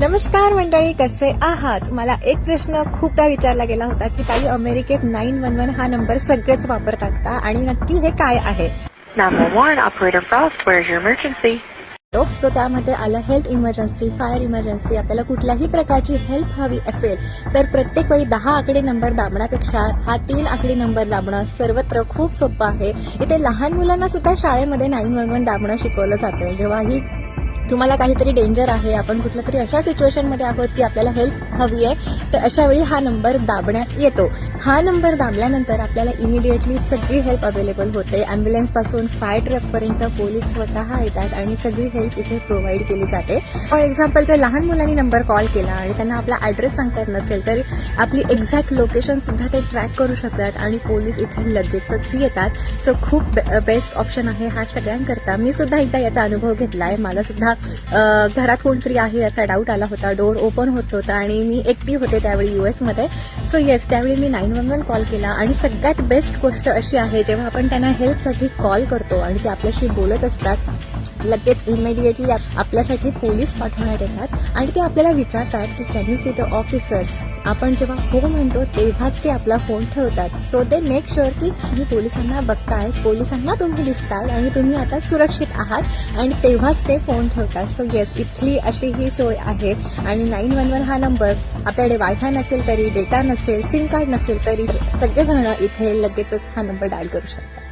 नमस्कार मंडळी कसे आहात? मला एक प्रश्न खूपदा विचारला गेला होता की ताई अमेरिकेत नाईन वन वन हा नंबर सगळेच वापरतात का? आणि नक्की हे काय आहे? 911, Operator Frost, where's your emergency? So त्यामध्ये आलं हेल्थ इमर्जन्सी फायर इमर्जन्सी आपल्याला कुठल्याही प्रकारची हेल्प हवी असेल तर प्रत्येक वेळी दहा आकडे नंबर दाबण्यापेक्षा हा तीन आकडे नंबर दाबणं सर्वत्र खूप सोपं आहे. इथे लहान मुलांना सुद्धा शाळेमध्ये नाईन वन वन दाबणं शिकवलं जातं. जेव्हाही तुम्हाला काहीतरी डेंजर आहे आपण कुठल्या तरी अशा सिच्युएशनमध्ये आहोत की आपल्याला हेल्प हवी आहे तर अशा वेळी हा नंबर दाबण्यात येतो. हा नंबर दाबल्यानंतर आपल्याला इमिडिएटली सगळी हेल्प अवेलेबल होते. ॲम्ब्युलन्सपासून फायर ट्रकपर्यंत पोलीस स्वतः येतात आणि सगळी हेल्प इथे प्रोव्हाइड केली जाते. फॉर एक्झाम्पल जर लहान मुलांनी नंबर कॉल केला आणि त्यांना आपला ॲड्रेस सांगता येत नसेल तर आपली एक्झॅक्ट लोकेशन सुद्धा ते ट्रॅक करू शकतात आणि पोलीस इथे लगेचच येतात. सो खूप बेस्ट ऑप्शन आहे हा सगळ्यांकरता. मी सुद्धा एकदा याचा अनुभव घेतला आहे मला सुद्धा घरात कोणतरी आहे याचा डाऊट आला होता. डोर ओपन होत होता आणि मी एकटी होते त्यावेळी युएसमध्ये सो येस त्यावेळी मी नाईन वन वन कॉल केला. आणि सगळ्यात बेस्ट गोष्ट अशी आहे जेव्हा आपण त्यांना हेल्पसाठी कॉल करतो आणि ते आपल्याशी बोलत असतात लगेच इमिडिएटली आपल्यासाठी पोलीस पाठवण्यात येतात. आणि ते आपल्याला विचारतात की can you see the officers आपण जेव्हा हो म्हणतो तेव्हाच ते आपला फोन ठेवतात. सो दे मेक शुअर की तुम्ही पोलिसांना बघताय पोलिसांना तुम्ही दिसताय आणि तुम्ही आता सुरक्षित आहात. आणि तेव्हाच ते फोन ठेवतात. सो येस इथली अशी ही सोय आहे. आणि नाईन वन वन हा नंबर आपल्याकडे वायफाय नसेल तरी डेटा नसेल सिम कार्ड नसेल तरी सगळेजण इथे लगेचच हा नंबर डायल करू शकतात.